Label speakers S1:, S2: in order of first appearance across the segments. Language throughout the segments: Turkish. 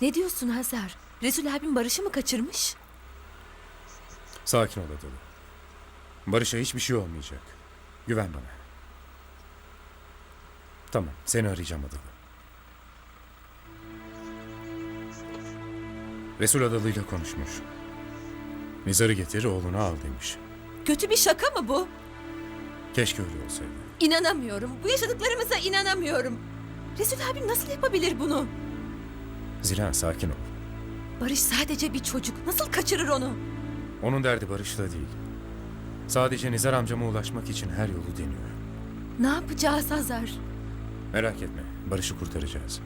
S1: Ne diyorsun Hazar? Resul abim Barış'ı mı kaçırmış?
S2: Sakin ol Adalı. Barış'a hiçbir şey olmayacak. Güven bana. Tamam, seni arayacağım Adalı. Resul Adalı ile konuşmuş. Nizar'ı getir, oğlunu al demiş.
S1: Kötü bir şaka mı bu?
S2: Keşke öyle olsaydı.
S1: İnanamıyorum. Bu yaşadıklarımıza inanamıyorum. Resul abim nasıl yapabilir bunu?
S2: Zilan sakin ol.
S1: Barış sadece bir çocuk. Nasıl kaçırır onu?
S2: Onun derdi Barış'la değil. Sadece Nizar amcama ulaşmak için her yolu deniyor.
S1: Ne yapacağız Hazar?
S2: Merak etme, Barış'ı kurtaracağız.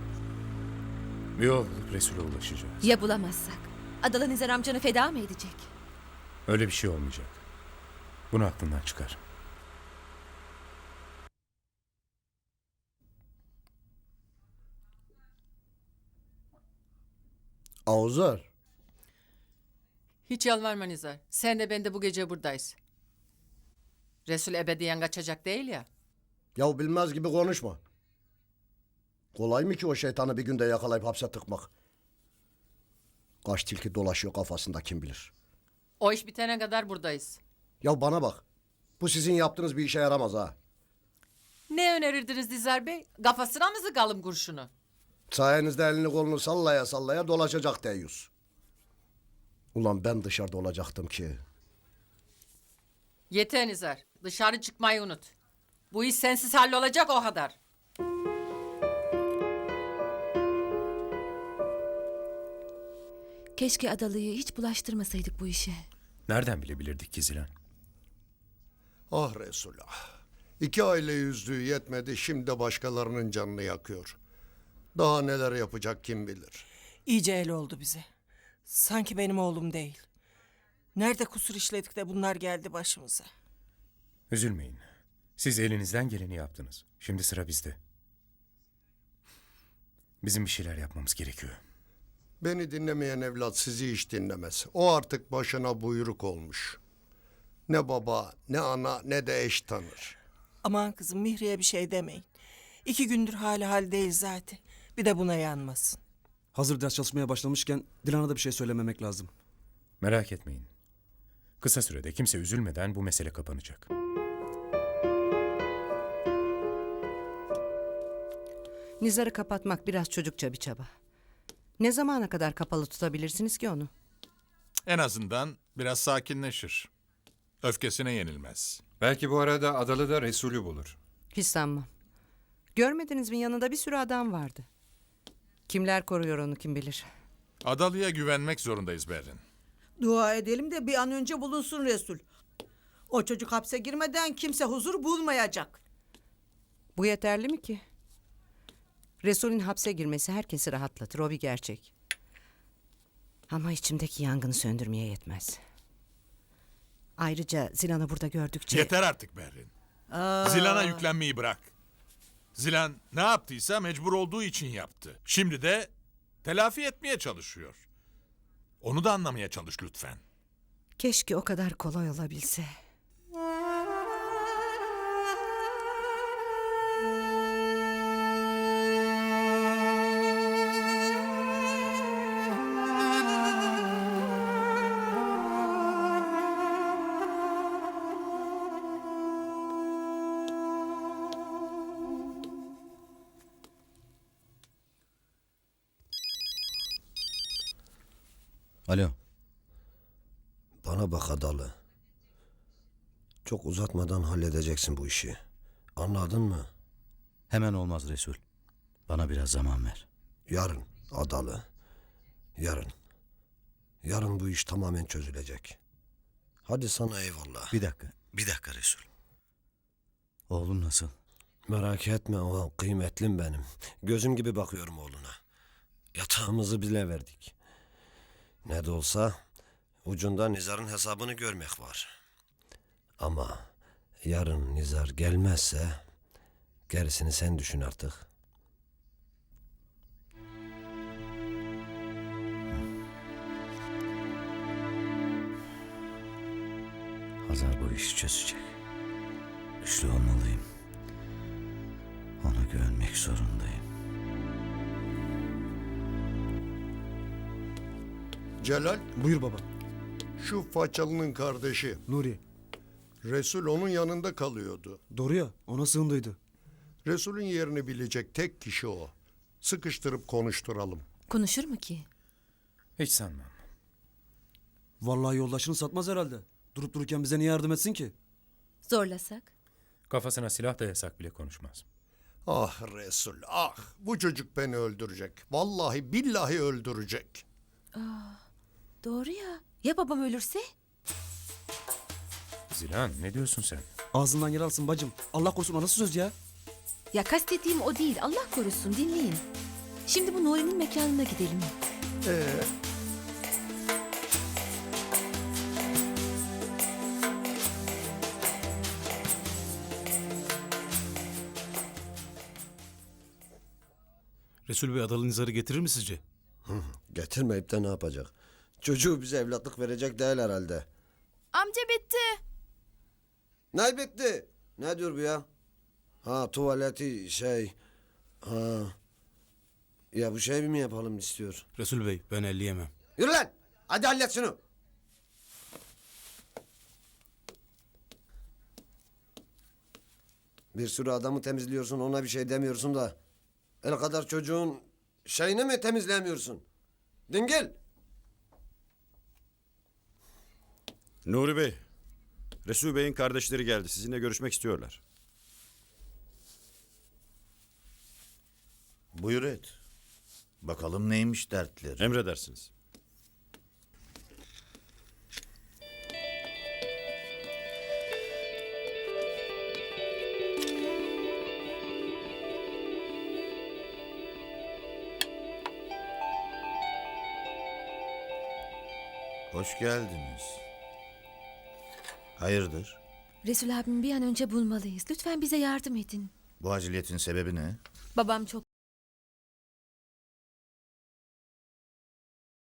S2: Bir yol bulup Resul'e ulaşacağız.
S1: Ya bulamazsak? Adalı Nizar amcanı feda mı edecek?
S2: Öyle bir şey olmayacak. Bunu aklından çıkar.
S3: Avuzar.
S4: Hiç yalvarma Nizar. Sen de ben de bu gece buradayız. Resul ebediyen kaçacak değil ya.
S3: Ya bilmez gibi konuşma. Kolay mı ki o şeytanı bir günde yakalayıp hapse tıkmak? Kaç tilki dolaşıyor kafasında kim bilir.
S4: O iş bitene kadar buradayız.
S3: Ya bana bak. Bu sizin yaptığınız bir işe yaramaz ha.
S4: Ne önerirdiniz Nizar Bey? Kafasına mı sıkalım kurşunu?
S3: Sayenizde elini kolunu sallaya sallaya dolaşacak deyyus. Ulan ben dışarıda olacaktım ki.
S4: Yeter Nizar. Dışarı çıkmayı unut. Bu iş sensiz hallolacak o kadar.
S1: Keşke Adalı'yı hiç bulaştırmasaydık bu işe.
S2: Nereden bilebilirdik ki Zilan?
S5: Ah Resulullah. İki aile yüzlüğü yetmedi şimdi de başkalarının canını yakıyor. Daha neler yapacak kim bilir.
S6: İyice el oldu bize. Sanki benim oğlum değil. Nerede kusur işledik de bunlar geldi başımıza.
S2: Üzülmeyin. Siz elinizden geleni yaptınız. Şimdi sıra bizde. Bizim bir şeyler yapmamız gerekiyor.
S5: Beni dinlemeyen evlat sizi hiç dinlemez. O artık başına buyruk olmuş. Ne baba, ne ana, ne de eş tanır.
S6: Aman kızım Mihri'ye bir şey demeyin. İki gündür hali hal değil zaten. Bir de buna yanmasın.
S7: Hazır ders çalışmaya başlamışken Dilan'a da bir şey söylememek lazım.
S2: Merak etmeyin. Kısa sürede kimse üzülmeden bu mesele kapanacak.
S8: Nizar'ı kapatmak biraz çocukça bir çaba. Ne zamana kadar kapalı tutabilirsiniz ki onu?
S9: En azından biraz sakinleşir. Öfkesine yenilmez.
S10: Belki bu arada Adalı da Resulü bulur.
S8: Hiç sanmam. Görmediniz mi yanında bir sürü adam vardı. Kimler koruyor onu kim bilir.
S9: Adalı'ya güvenmek zorundayız Berrin.
S11: Dua edelim de bir an önce bulunsun Resul. O çocuk hapse girmeden kimse huzur bulmayacak.
S8: Bu yeterli mi ki? Resul'ün hapse girmesi herkesi rahatlatır o bir gerçek. Ama içimdeki yangını söndürmeye yetmez. Ayrıca Zilan'ı burada gördükçe...
S9: Yeter artık Berrin. Zilan'a yüklenmeyi bırak. Zilan ne yaptıysa mecbur olduğu için yaptı. Şimdi de telafi etmeye çalışıyor. Onu da anlamaya çalış lütfen.
S8: Keşke o kadar kolay olabilse.
S7: Alo.
S3: Bana bak Adalı. Çok uzatmadan halledeceksin bu işi. Anladın mı?
S7: Hemen olmaz Resul. Bana biraz zaman ver.
S3: Yarın Adalı. Yarın. Yarın bu iş tamamen çözülecek. Hadi sana eyvallah.
S7: Bir dakika. Bir dakika Resul. Oğlum nasıl?
S3: Merak etme o kıymetlim benim. Gözüm gibi bakıyorum oğluna. Yatağımızı bile verdik. Ne de olsa ucunda Nizar'ın hesabını görmek var. Ama yarın Nizar gelmezse gerisini sen düşün artık.
S7: Hazar bu işi çözecek. Güçlü olmalıyım. Ona güvenmek zorundayım.
S5: Celal,
S12: Buyur baba.
S5: şu façalının kardeşi.
S12: Nuri.
S5: Resul onun yanında kalıyordu.
S12: Doğru ya ona sığındıydı.
S5: Resul'ün yerini bilecek tek kişi o. Sıkıştırıp konuşturalım.
S1: Konuşur mu ki?
S2: Hiç sanmam.
S12: Vallahi yoldaşını satmaz herhalde. Durup dururken bize niye yardım etsin ki?
S1: Zorlasak?
S2: Kafasına silah dayasak bile konuşmaz.
S5: Ah Resul, ah. Bu çocuk beni öldürecek. Vallahi billahi öldürecek.
S1: Doğru ya. Ya babam ölürse?
S2: Zilan ne diyorsun sen?
S12: Ağzından yer alsın bacım. Allah korusun o nasıl söz ya?
S1: Ya kastettiğim o değil. Allah korusun dinleyin. Şimdi bu Nuri'nin mekanına gidelim.
S5: Ee,
S10: Resul Bey Adalı Nizar'ı getirir mi sizce?
S3: Getirmeyip de ne yapacak? Çocuğu bize evlatlık verecek değil herhalde.
S1: Amca bitti.
S3: Ne bitti? Ne diyor bu ya? Ha tuvaleti şey... Ha... Ya bu şey mi yapalım istiyor?
S10: Resul Bey ben elleyemem.
S3: Yürü lan! Hadi hallet şunu. Bir sürü adamı temizliyorsun ona bir şey demiyorsun da... El kadar çocuğun şeyini mi temizleyemiyorsun? Dingil!
S13: Nuri Bey, Resul Bey'in kardeşleri geldi. Sizinle görüşmek istiyorlar.
S7: Buyur et. Bakalım neymiş dertleri.
S13: Emredersiniz.
S7: Hoş geldiniz. Hayırdır?
S1: Resul abimi bir an önce bulmalıyız. Lütfen bize yardım edin.
S7: Bu aciliyetin sebebi ne?
S1: Babam çok